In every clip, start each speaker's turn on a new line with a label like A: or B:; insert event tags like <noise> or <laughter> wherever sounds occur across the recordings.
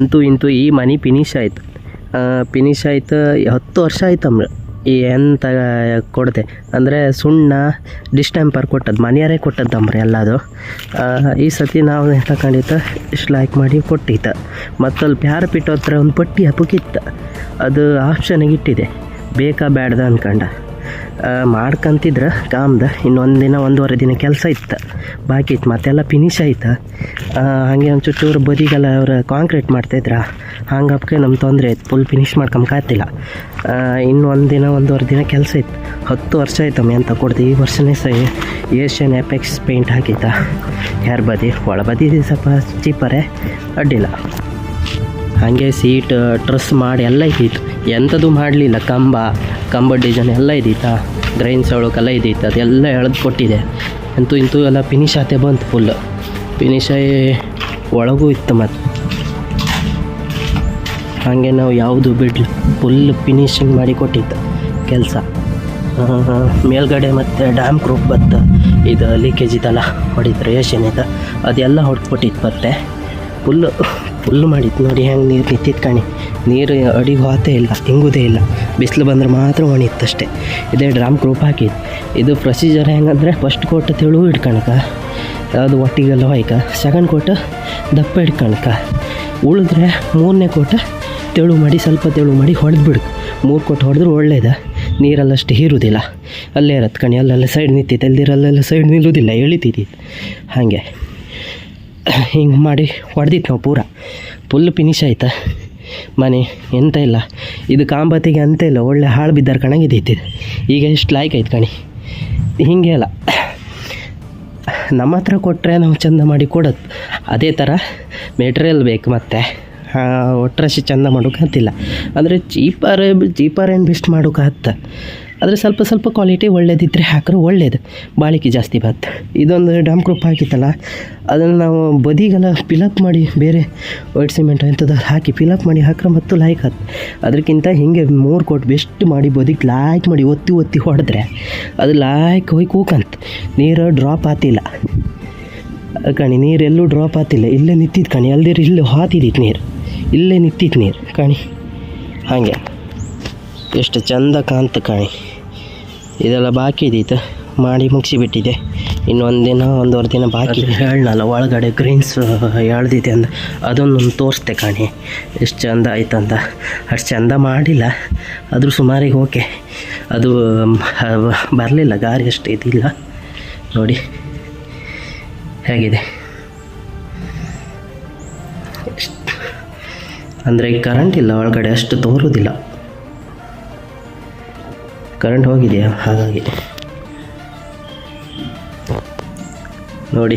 A: ಅಂತೂ ಇಂತೂ ಈ ಮನೆ ಫಿನಿಶ್ ಆಯ್ತು. ಫಿನಿಶ್ ಆಯ್ತು ಹತ್ತು ವರ್ಷ ಆಯ್ತು ಅಮ್ರ. ಈ ಎಂತ ಕೊಡದೆ. ಅಂದರೆ ಸುಣ್ಣ ಡಿಸ್ಟೆಂಪರ್ ಕೊಟ್ಟದ್ದು ಮನೆಯವರೇ ಅಂಬ್ರೆ ಎಲ್ಲದು. ಈ ಸತಿ ನಾವು ತಗೊಂಡಿತ್ತು ಇಷ್ಟು ಲೈಕ್ ಮಾಡಿ ಕೊಟ್ಟಿತ್ತು ಮತ್ತಲ್ಲಿ ಪ್ಯಾರ ಪಿಟ್ಟು ಹತ್ರ ಒಂದು ಪಟ್ಟಿ ಹಬ್ಬಕ್ಕಿತ್ತು ಅದು ಆಪ್ಷನಿಗೆ ಇಟ್ಟಿದೆ. ಬೇಕಾ ಬ್ಯಾಡ್ದ ಅನ್ಕಂಡ. ಆ, ಮಾಡ್ಕಂತಿದ್ರೆ ಕಾಮ್ದ. ಇನ್ನೊಂದು ದಿನ ಒಂದೂವರೆ ದಿನ ಕೆಲಸ ಇತ್ತು. ಬಾಕಿ ಇತ್ತು. ಮತ್ತೆಲ್ಲ ಫಿನಿಶ್ ಆಯ್ತು. ಹಾಗೆ ಒಂದು ಚೂರು ಬದಿಗೆಲ್ಲ ಅವ್ರು ಕಾಂಕ್ರೀಟ್ ಮಾಡ್ತಾಯಿದ್ರ ಹಂಗಪ್ಕೆ ನಮ್ಮ ತೊಂದರೆ ಆಯ್ತು. ಫುಲ್ ಫಿನಿಶ್ ಮಾಡ್ಕೊಂಬಕಾತಿಲ್ಲ ಇನ್ನು ಒಂದು ದಿನ, ಒಂದೂವರೆ ದಿನ ಕೆಲಸ ಇತ್ತು. ಹತ್ತು ವರ್ಷ ಆಯ್ತಮ್ಮ ಅಂತ ಕೊಡ್ದು. ಈ ವರ್ಷನೇ ಸಹ ಏಷ್ಯನ್ ಎಪೆಕ್ಸ್ ಪೇಂಟ್ ಹಾಕಿದ್ದ. ಯಾರು ಬದಿ? ಒಳ ಬದಿ ಸ್ವಲ್ಪ ಚೀಪರೇ ಅಡ್ಡಿಲ್ಲ. ಹಾಗೆ ಸೀಟ್ ಟ್ರಸ್ ಮಾಡಿ ಎಲ್ಲ ಇದ್ದಿತ್ತು ಎಂಥದ್ದು ಮಾಡಲಿಲ್ಲ, ಕಂಬ ಕಂಬ ಡಿಸೈನ್ ಎಲ್ಲ ಇದೀತಾ ಗ್ರೈನ್ಸ್ ಸೌಳಕ್ಕೆಲ್ಲ ಇದೀತ, ಅದೆಲ್ಲ ಎಳೆದು ಕೊಟ್ಟಿದೆ. ಅಂತೂ ಇಂತೂ ಎಲ್ಲ ಫಿನಿಶ್ ಆತೆ ಬಂತು ಫುಲ್ಲು ಫಿನಿಶ್ ಒಳಗೂ ಇತ್ತು ಮತ್ತು. ಹಾಗೆ ನಾವು ಯಾವುದು ಬಿಡ್ಲಿ ಫುಲ್ ಫಿನಿಶಿಂಗ್ ಮಾಡಿ ಕೊಟ್ಟಿತ್ತು ಕೆಲಸ. ಮೇಲ್ಗಡೆ ಮತ್ತು ಡ್ಯಾಮ್ ಕ್ರೂಪ್ ಬತ್ತು ಇದು ಲೀಕೇಜ್ ಇದೆಲ್ಲ ಹೊಡಿತಾರೆ ರೇಷನ್ ಇದೆ. ಅದೆಲ್ಲ ಹೊಡ್ಕೊಟ್ಟಿತ್ತು ಮತ್ತೆ. ಫುಲ್ಲು ಫುಲ್ ಮಾಡಿತ್ತು ನೋಡಿ, ಹೆಂಗೆ ನೀರು ನಿಂತಿತ್ತು ಕಣಿ. ನೀರು ಅಡಿಗೆ ಹೋತೇ ಇಲ್ಲ ಹಿಂಗುದೇ ಇಲ್ಲ. ಬಿಸಿಲು ಬಂದ್ರೆ ಮಾತ್ರ ಒಣಿತ್ತಷ್ಟೇ ಇದೇ ಡ್ರಾಮ್ ಗ್ರೂಪ್ ಹಾಕಿದ್ದು ಇದು ಪ್ರೊಸೀಜರ್ ಹೆಂಗಂದ್ರೆ ಫಸ್ಟ್ ಕೋಟ್ ತೆಳು ಇಟ್ಕಣಕ. ಯಾವುದು ಒಟ್ಟಿಗೆಲ್ಲ ಹೋಯ್ಕ? ಸೆಕೆಂಡ್ ಕೋಟ್ ದಪ್ಪ ಇಟ್ಕಣಕ. ಉಳಿದ್ರೆ ಮೂರನೇ ಕೋಟ ತೆಳು ಮಾಡಿ, ಸ್ವಲ್ಪ ತೆಳು ಮಾಡಿ ಹೊಡೆದು ಬಿಡು ಮೂರು ಕೊಟ್ಟು ಹೊಡೆದ್ರೆ ಒಳ್ಳೇದು. ನೀರಲ್ಲಷ್ಟು ಹೀರುವುದಿಲ್ಲ ಅಲ್ಲೇ ಇರತ್ತೆ ಕಣಿ, ಅಲ್ಲೆಲ್ಲ ಸೈಡ್ ನಿಂತಿತ್ತು ಅಲ್ಲಿರಲ್ಲೆಲ್ಲ ಸೈಡ್ ನಿಲ್ಲುವುದಿಲ್ಲ ಎಳಿತಿದ್ದಿತ್ತು ಹಾಗೆ. <coughs> ಹಿಂಗೆ ಮಾಡಿ ಹೊಡೆದಿತ್ತು ನಾವು ಪೂರ. ಫುಲ್ ಫಿನಿಶ್ ಆಯ್ತಾ? ಮನೆ, ಎಂತ ಇಲ್ಲ. ಇದು ಕಾಂಬತ್ತಿಗೆ ಅಂತ ಇಲ್ಲ, ಒಳ್ಳೆ ಹಾಳು ಬಿದ್ದಾರ ಕಣಗಿದ್ದೈತಿ ಈಗ ಎಷ್ಟು ಲಾಯ್ಕ್ ಆಯ್ತು ಕಣಿ. ಹೀಗೆ ಅಲ್ಲ. ನಮ್ಮ ಹತ್ರ ಕೊಟ್ಟರೆ ನಾವು ಚಂದ ಮಾಡಿ ಕೊಡೋದು. ಅದೇ ಥರ ಮೆಟೀರಿಯಲ್ ಬೇಕು ಮತ್ತೆ. ಒಟ್ಟರಷ್ಟು ಚಂದ ಮಾಡೋಕ್ಕಾಗ್ತಿಲ್ಲ ಅಂದರೆ ಚೀಪರ್ ಚೀಪರ್ ಏನು ಬೆಸ್ಟ್ ಮಾಡೋಕ್ಕಾಗ್ತ ಆದರೆ ಸ್ವಲ್ಪ ಸ್ವಲ್ಪ ಕ್ವಾಲಿಟಿ ಒಳ್ಳೇದಿದ್ದರೆ ಹಾಕಿದ್ರೆ ಒಳ್ಳೇದು. ಬಾಳಿಕೆ ಜಾಸ್ತಿ ಬರುತ್ತೆ. ಇದೊಂದು ಡಾಮ್ ಕ್ರೂಪ್ ಹಾಕಿತ್ತಲ್ಲ, ಅದನ್ನು ನಾವು ಬದಿಗೆಲ್ಲ ಫಿಲಪ್ ಮಾಡಿ ಬೇರೆ ವೈಟ್ ಸಿಮೆಂಟ್ ಇಂಥದ್ದು ಹಾಕಿ ಫಿಲಪ್ ಮಾಡಿ ಹಾಕ್ರೆ ಮತ್ತು ಲಾಯ್ಕ್ ಹತ್ತು ಅದಕ್ಕಿಂತ ಹಿಂಗೆ ಮೂರು ಕೋಟ್ ಬೆಸ್ಟ್ ಮಾಡಿ ಬದಿಗೆ ಲಾಯ್ಕ್ ಮಾಡಿ ಒತ್ತಿ ಒತ್ತಿ ಹೊಡೆದ್ರೆ ಅದು ಲಾಯ್ಕ್ ಹೋಗಿ ಕೂಕಂತ. ನೀರು ಡ್ರಾಪ್ ಆತಿಲ್ಲ. ಕಣಿ, ನೀರು ಎಲ್ಲೂ ಡ್ರಾಪ್ ಆತಿಲ್ಲ. ಇಲ್ಲೇ ನಿಂತಿದ್ದು ಕಣಿ, ಅಲ್ದಿರ ಇಲ್ಲೇ ಹಾತಿದ್ದಿತ್ತು ನೀರು. ಇಲ್ಲೇ ನಿಂತಿತ್ತು ನೀರು ಕಣಿ. ಹಾಗೆ. ಎಷ್ಟು ಚಂದ ಕಾಂತ ಕಾಣಿ. ಇದೆಲ್ಲ ಬಾಕಿ ಇದ್ದಿತ್ತು ಮಾಡಿ ಮುಗಿಸಿಬಿಟ್ಟಿದೆ. ಇನ್ನೊಂದು ದಿನ, ಒಂದೂವರೆ ದಿನ ಬಾಕಿ ಹೇಳಲ್ಲ ಒಳಗಡೆ ಗ್ರೀನ್ಸ್ ಎಳ್ದಿದೆ ಅಂದ. ಅದನ್ನೊಂದು ತೋರಿಸ್ದೆ ಕಾಣಿ. ಎಷ್ಟು ಚಂದ ಆಯ್ತಂತ. ಅಷ್ಟು ಚಂದ ಮಾಡಿಲ್ಲ. ಆದರೂ ಸುಮಾರಿಗೆ ಓಕೆ ಅದು ಬರಲಿಲ್ಲ, ಗಾರಿ ಅಷ್ಟು ಇದಿಲ್ಲ ನೋಡಿ. ಹೇಗಿದೆ? ಅಂದರೆ ಕರೆಂಟ್ ಇಲ್ಲ, ಒಳಗಡೆ ಅಷ್ಟು ತೋರುವುದಿಲ್ಲ ಕರೆಂಟ್ ಹೋಗಿದೆಯಾ? ಹಾಗಾಗಿ. ನೋಡಿ.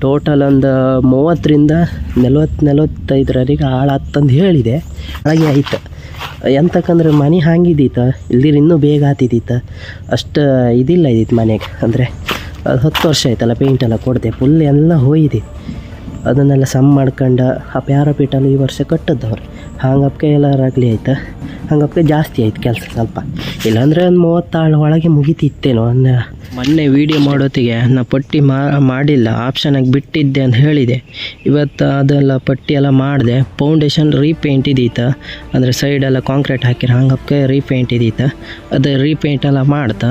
A: ಟೋಟಲ್ ಒಂದು ಮೂವತ್ತರಿಂದ ನಲ್ವತ್ತು, ನಲ್ವತ್ತೈದರವರೆಗೆ ಹಾಳು ಹತ್ತಂದು ಹೇಳಿದೆ. ಹಾಗೆ ಆಯ್ತು. ಎಂತಕ್ಕಂದ್ರೆ ಮನೆ ಹಾಂಗಿದ್ದೀತ ಇಲ್ದಿರ ಇನ್ನೂ ಬೇಗ ಆತಿದ್ದೀತ ಅಷ್ಟು ಇದಿಲ್ಲ ಇದ್ದಿತ್ತು ಮನೆಗೆ. ಅಂದರೆ, ಅದು ಹತ್ತು ವರ್ಷ ಆಯ್ತಲ್ಲ ಪೇಂಟೆಲ್ಲ ಕೊಡದೆ. ಫುಲ್ ಎಲ್ಲ ಹೋಯ್ದಿ ಅದನ್ನೆಲ್ಲ ಸಮ್ ಮಾಡ್ಕೊಂಡು ಆ ಪ್ಯಾರಾಪೀಟಲ್ಲಿ ಈ ವರ್ಷ ಕಟ್ಟದ್ದವ್ರು. ಹಂಗಪ್ಕೆ ಎಲ್ಲರಾಗಲಿ ಆಯ್ತು? ಹಂಗಪ್ಕೆ ಜಾಸ್ತಿ ಆಯ್ತು ಕೆಲಸ ಸ್ವಲ್ಪ. ಇಲ್ಲಾಂದರೆ ಒಂದು ಮೂವತ್ತಾಳು ಒಳಗೆ ಮುಗಿತಿತ್ತೇನೋ ಒಂದು ಮೊನ್ನೆ ವೀಡಿಯೋ ಮಾಡೋತ್ತಿಗೆ ನಾ ಪಟ್ಟಿ ಮಾಡಿಲ್ಲ ಆಪ್ಷನಾಗಿ ಬಿಟ್ಟಿದ್ದೆ ಅಂತ ಹೇಳಿದೆ. ಇವತ್ತು ಅದೆಲ್ಲ ಪಟ್ಟಿ ಎಲ್ಲ ಮಾಡಿದೆ ಫೌಂಡೇಶನ್ ರೀಪೇಂಟ್ ಇದೀತ. ಅಂದರೆ ಸೈಡೆಲ್ಲ ಕಾಂಕ್ರೀಟ್ ಹಾಕಿರ ಹಂಗಪ್ಪೆ ರೀಪೇಂಟ್ ಇದೀತ. ಅದು ರೀಪೇಂಟ್ ಎಲ್ಲ ಮಾಡ್ತಾ.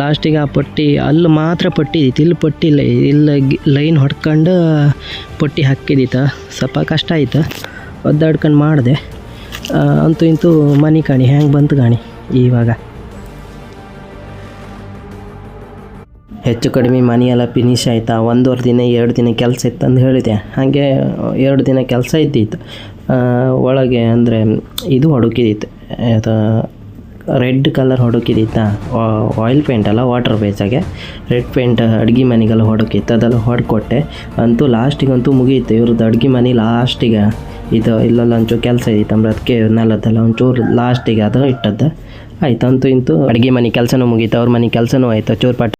A: ಲಾಸ್ಟಿಗೆ ಆ ಪಟ್ಟಿ, ಅಲ್ಲಿ ಮಾತ್ರ ಪಟ್ಟಿ ಇದ್ದಿತ್ತು ಇಲ್ಲಿ ಪಟ್ಟಿ ಇಲ್ಲ ಇಲ್ಲ ಲೈನ್ ಹೊಡ್ಕೊಂಡು ಪಟ್ಟಿ ಹಾಕಿದಿತ್ತ ಸ್ವಲ್ಪ ಕಷ್ಟ ಆಯ್ತು. ಒದ್ದಾಡ್ಕೊಂಡು ಮಾಡಿದೆ. ಅಂತೂ ಇಂತೂ ಮನೆ ಕಾಣಿ, ಹ್ಯಾಂಗೆ ಬಂತು ಕಾಣಿ ಇವಾಗ. ಹೆಚ್ಚು ಕಡಿಮೆ ಮನೆಯೆಲ್ಲ ಫಿನಿಶ್ ಆಯ್ತಾ? ಒಂದೂವರೆ ದಿನ, ಎರಡು ದಿನ ಕೆಲಸ ಇತ್ತು ಅಂತ ಹೇಳಿದೆ. ಹಾಗೆ, ಎರಡು ದಿನ ಕೆಲಸ ಇದ್ದಿತ್ತು. ಒಳಗೆ ಅಂದರೆ ಇದು ಹೊಡುಕಿದಿತ್ತು. ಅದು ರೆಡ್ ಕಲರ್ ಹೊಡುಕಿದಿತ್ತಾ ಆಯಿಲ್ ಪೇಂಟ್ ಅಲ್ಲ ವಾಟರ್ ಬೇಸಾಗೆ ರೆಡ್ ಪೇಂಟ್ ಅಡುಗೆ ಮನೆಗೆಲ್ಲ ಹೊಡಕಿತ್ತು, ಅದೆಲ್ಲ ಹೊಡ್ಕೊಟ್ಟೆ. ಅಂತೂ ಲಾಸ್ಟಿಗಂತೂ ಮುಗಿಯಿತು ಇವ್ರದ್ದು ಅಡುಗೆ ಮನೆ ಲಾಸ್ಟಿಗೆ ಇದು ಇಲ್ಲೆಲ್ಲ ಒಂಚೂರು ಕೆಲಸ ಇದೆ ಅಂದ್ರೆ ಅದಕ್ಕೆ ನೆಲದ್ದೆಲ್ಲ ಒಂಚೂರು ಲಾಸ್ಟಿಗೆ ಅದು ಇಟ್ಟದ್ದು. ಆಯ್ತು, ಅಂತೂ ಇಂತೂ ಅಡುಗೆ ಮನೆ ಕೆಲಸನೂ ಮುಗೀತು, ಅವ್ರ ಮನೆ ಕೆಲಸನೂ ಆಯ್ತು, ಚೂರು ಪಟ್